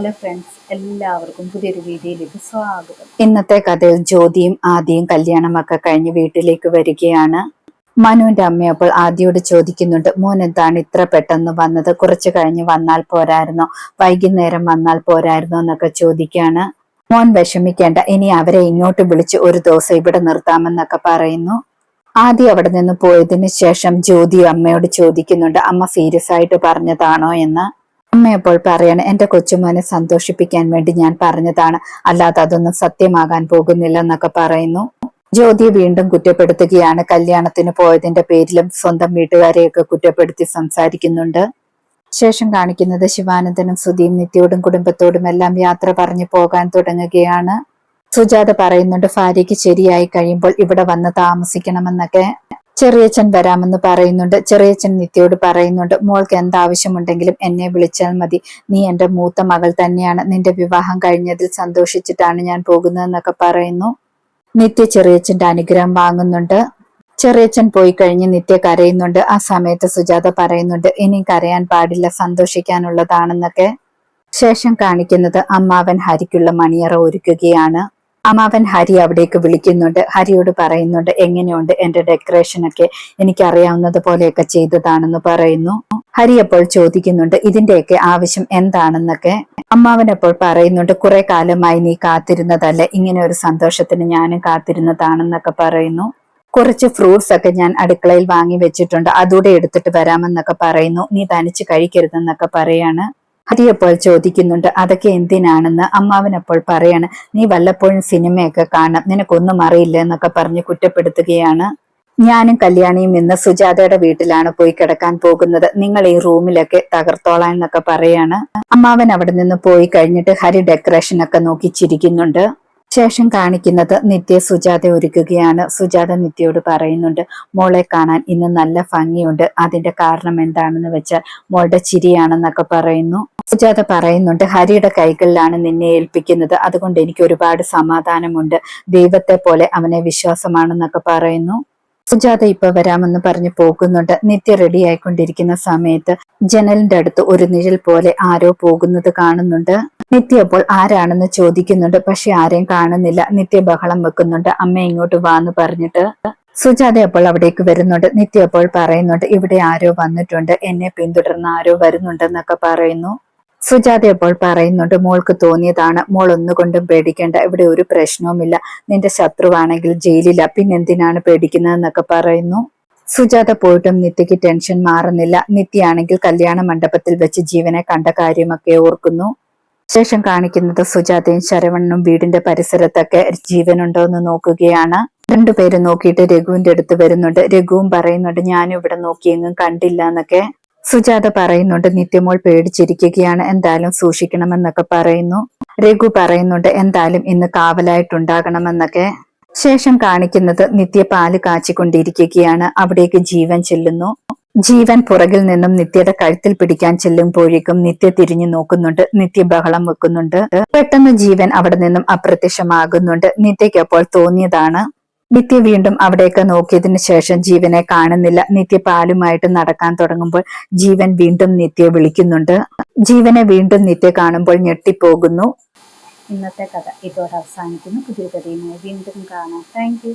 Hello friends എല്ലാവർക്കും പുതിയൊരു വീഡിയോയിലേക്ക് സ്വാഗതം. ഇന്നത്തെ കഥയിൽ ജ്യോതിയും ആദിയും കല്യാണമൊക്കെ കഴിഞ്ഞ് വീട്ടിലേക്ക് വരികയാണ്. മനുവിന്റെ അമ്മ അപ്പോൾ ആദിയോട് ചോദിക്കുന്നുണ്ട് മോൻ എന്താണ് ഇത്ര പെട്ടെന്ന് വന്നത്? കുറച്ചു കഴിഞ്ഞ് വന്നാൽ പോരായിരുന്നോ? വൈകുന്നേരം വന്നാൽ പോരായിരുന്നോ? എന്നൊക്കെ ചോദിക്കാണ് മോൻ വിഷമിക്കേണ്ട ഇനി അവരെ ഇങ്ങോട്ട് വിളിച്ച് ഒരു ദിവസം ഇവിടെ നിർത്താമെന്നൊക്കെ പറയുന്നു. ആദ്യം അവിടെ നിന്ന് പോയതിനു ശേഷം ജ്യോതി അമ്മയോട് ചോദിക്കുന്നുണ്ട് അമ്മ സീരിയസ് ആയിട്ട് പറഞ്ഞതാണോ? എന്ന്. അമ്മ പറയാണ് എന്റെ കൊച്ചുമോനെ സന്തോഷിപ്പിക്കാൻ വേണ്ടി ഞാൻ പറഞ്ഞതാണ്. അല്ലാതെ അതൊന്നും സത്യമാകാൻ പോകുന്നില്ല എന്നൊക്കെ പറയുന്നു. ജ്യോതിയെ വീണ്ടും കുറ്റപ്പെടുത്തുകയാണ്. കല്യാണത്തിന് പോയതിന്റെ പേരിലും സ്വന്തം വീട്ടുകാരെയൊക്കെ കുറ്റപ്പെടുത്തി സംസാരിക്കുന്നുണ്ട്. ശേഷം കാണിക്കുന്നത് ശിവാനന്ദനും സുധീം നിത്യോടും കുടുംബത്തോടും എല്ലാം യാത്ര പറഞ്ഞു പോകാൻ തുടങ്ങുകയാണ്. സുജാത പറയുന്നുണ്ട് ഭാര്യയ്ക്ക് ശരിയായി കഴിയുമ്പോൾ ഇവിടെ വന്ന് താമസിക്കണമെന്നൊക്കെ. ചെറിയച്ഛൻ വരാമെന്ന് പറയുന്നുണ്ട്. ചെറിയച്ഛൻ നിത്യയോട് പറയുന്നുണ്ട് മോൾക്ക് എന്താവശ്യമുണ്ടെങ്കിലും എന്നെ വിളിച്ചാൽ മതി. നീ എന്റെ മൂത്ത മകൾ തന്നെയാണ്. നിന്റെ വിവാഹം കഴിഞ്ഞതിൽ സന്തോഷിച്ചിട്ടാണ് ഞാൻ പോകുന്നതെന്നൊക്കെ പറയുന്നു. നിത്യ ചെറിയച്ഛന്റെ അനുഗ്രഹം വാങ്ങുന്നുണ്ട്. ചെറിയച്ഛൻ പോയി കഴിഞ്ഞ് നിത്യ കരയുന്നുണ്ട്. ആ സമയത്ത് സുജാത പറയുന്നുണ്ട് ഇനി കരയാൻ പാടില്ല സന്തോഷിക്കാനുള്ളതാണെന്നൊക്കെ. ശേഷം കാണിക്കുന്നത് അമ്മാവൻ ഹരിക്കുള്ള മണിയറ ഒരുക്കുകയാണ്. അമ്മാവൻ ഹരി അവിടേക്ക് വിളിക്കുന്നുണ്ട്. ഹരിയോട് പറയുന്നുണ്ട് എങ്ങനെയുണ്ട് എന്റെ ഡെക്കറേഷൻ ഒക്കെ? എനിക്ക് അറിയാവുന്നത് പോലെയൊക്കെ ചെയ്തതാണെന്ന് പറയുന്നു. ഹരി അപ്പോൾ ചോദിക്കുന്നുണ്ട് ഇതിന്റെയൊക്കെ ആവശ്യം എന്താണെന്നൊക്കെ? അമ്മാവൻ അപ്പോൾ പറയുന്നുണ്ട് കുറെ കാലമായി നീ കാത്തിരുന്നതല്ലേ? ഇങ്ങനെ ഒരു സന്തോഷത്തിന് ഞാനും കാത്തിരുന്നതാണെന്നൊക്കെ പറയുന്നു. കുറച്ച് ഫ്രൂട്ട്സ് ഒക്കെ ഞാൻ അടുക്കളയിൽ വാങ്ങി വെച്ചിട്ടുണ്ട്. അതൂടെ എടുത്തിട്ട് വരാമെന്നൊക്കെ പറയുന്നു. നീ തനിച്ച് കഴിക്കരുതെന്നൊക്കെ പറയാണ്. ഹരിയപ്പോൾ ചോദിക്കുന്നുണ്ട് അതൊക്കെ എന്തിനാണെന്ന്? അമ്മാവനപ്പോൾ പറയാണ് നീ വല്ലപ്പോഴും സിനിമയൊക്കെ കാണാം നിനക്കൊന്നും അറിയില്ല എന്നൊക്കെ പറഞ്ഞ് കുറ്റപ്പെടുത്തുകയാണ്. ഞാനും കല്യാണിയും ഇന്ന് സുജാതയുടെ വീട്ടിലാണ് പോയി കിടക്കാൻ പോകുന്നത്. നിങ്ങൾ ഈ റൂമിലൊക്കെ തകർത്തോളാം എന്നൊക്കെ പറയാണ്. അമ്മാവൻ അവിടെ നിന്ന് പോയി കഴിഞ്ഞിട്ട് ഹരി ഡെക്കറേഷൻ ഒക്കെ നോക്കി ചിരിക്കുന്നുണ്ട്. ശേഷം കാണിക്കുന്നത് നിത്യ സുജാത ഒരുക്കുകയാണ്. സുജാത നിത്യയോട് പറയുന്നുണ്ട് മോളെ കാണാൻ ഇന്ന് നല്ല ഭംഗിയുണ്ട്. അതിന്റെ കാരണം എന്താണെന്ന് വെച്ചാൽ മോളുടെ ചിരിയാണെന്നൊക്കെ പറയുന്നു. സുജാത പറയുന്നുണ്ട് ഹരിയുടെ കൈകളിലാണ് നിന്നെ ഏൽപ്പിക്കുന്നത്. അതുകൊണ്ട് എനിക്ക് ഒരുപാട് സമാധാനമുണ്ട്. ദൈവത്തെ പോലെ അവനെ വിശ്വാസമാണെന്നൊക്കെ പറയുന്നു. സുജാത ഇപ്പൊ വരാമെന്ന് പറഞ്ഞു പോകുന്നുണ്ട്. നിത്യ റെഡി ആയിക്കൊണ്ടിരിക്കുന്ന സമയത്ത് ജനലിന്റെ അടുത്ത് ഒരു നിഴൽ പോലെ ആരോ പോകുന്നത് കാണുന്നുണ്ട്. നിത്യ അപ്പോൾ ആരാണെന്ന് ചോദിക്കുന്നുണ്ട്. പക്ഷെ ആരെയും കാണുന്നില്ല. നിത്യ ബഹളം വെക്കുന്നുണ്ട്. അമ്മ ഇങ്ങോട്ട് വാന്ന് പറഞ്ഞിട്ട് സുജാത അപ്പോൾ അവിടേക്ക് വരുന്നുണ്ട്. നിത്യ അപ്പോൾ പറയുന്നുണ്ട് ഇവിടെ ആരോ വന്നിട്ടുണ്ട്. എന്നെ പിന്തുടർന്ന് ആരോ വരുന്നുണ്ടെന്നൊക്കെ പറയുന്നു. സുജാത അപ്പോൾ പറയുന്നുണ്ട് മോൾക്ക് തോന്നിയതാണ്. മോൾ ഒന്നുകൊണ്ടും പേടിക്കേണ്ട. ഇവിടെ ഒരു പ്രശ്നവുമില്ല. നിന്റെ ശത്രുവാണെങ്കിൽ ജയിലില്ല പിന്നെന്തിനാണ് പേടിക്കുന്നതെന്നൊക്കെ പറയുന്നു. സുജാത പോയിട്ടും നിത്യക്ക് ടെൻഷൻ മാറുന്നില്ല. നിത്യയാണെങ്കിൽ കല്യാണ മണ്ഡപത്തിൽ വെച്ച് ജീവനെ കണ്ട കാര്യമൊക്കെ ഓർക്കുന്നു. ശേഷം കാണിക്കുന്നത് സുജാതയും ശരവണ്ണും വീടിന്റെ പരിസരത്തൊക്കെ ജീവനുണ്ടോ എന്ന് നോക്കുകയാണ്. രണ്ടുപേരും നോക്കിയിട്ട് രഘുവിന്റെ അടുത്ത് വരുന്നുണ്ട്. രഘുവും പറയുന്നുണ്ട് ഞാനും ഇവിടെ നോക്കിയെങ്ങും കണ്ടില്ല എന്നൊക്കെ. സുജാത പറയുന്നുണ്ട് നിത്യമോൾ പേടിച്ചിരിക്കുകയാണ്. എന്തായാലും സൂക്ഷിക്കണമെന്നൊക്കെ പറയുന്നു. രഘു പറയുന്നുണ്ട് എന്തായാലും ഇന്ന് കാവലായിട്ടുണ്ടാകണമെന്നൊക്കെ. ശേഷം കാണിക്കുന്നത് നിത്യ പാൽ കാച്ചിക്കൊണ്ടിരിക്കുകയാണ്. അവിടേക്ക് ജീവൻ ചെല്ലുന്നു. ജീവൻ പുറകിൽ നിന്നും നിത്യയുടെ കഴുത്തിൽ പിടിക്കാൻ ചെല്ലുമ്പോഴേക്കും നിത്യ തിരിഞ്ഞു നോക്കുന്നുണ്ട്. നിത്യ ബഹളം വെക്കുന്നുണ്ട്. പെട്ടെന്ന് ജീവൻ അവിടെ നിന്നും അപ്രത്യക്ഷമാകുന്നുണ്ട്. നിത്യയ്ക്കപ്പോൾ തോന്നിയതാണ്. നിത്യ വീണ്ടും അവിടേക്ക് നോക്കിയതിന് ശേഷം ജീവനെ കാണുന്നില്ല. നിത്യ പാലുമായിട്ട് നടക്കാൻ തുടങ്ങുമ്പോൾ ജീവൻ വീണ്ടും നിത്യ വിളിക്കുന്നുണ്ട്. ജീവനെ വീണ്ടും നിത്യ കാണുമ്പോൾ ഞെട്ടിപ്പോകുന്നു. ഇന്നത്തെ കഥ ഇതോടെ അവസാനിക്കുന്നു. പുതിയ കഥയുമായി വീണ്ടും കാണാം. താങ്ക്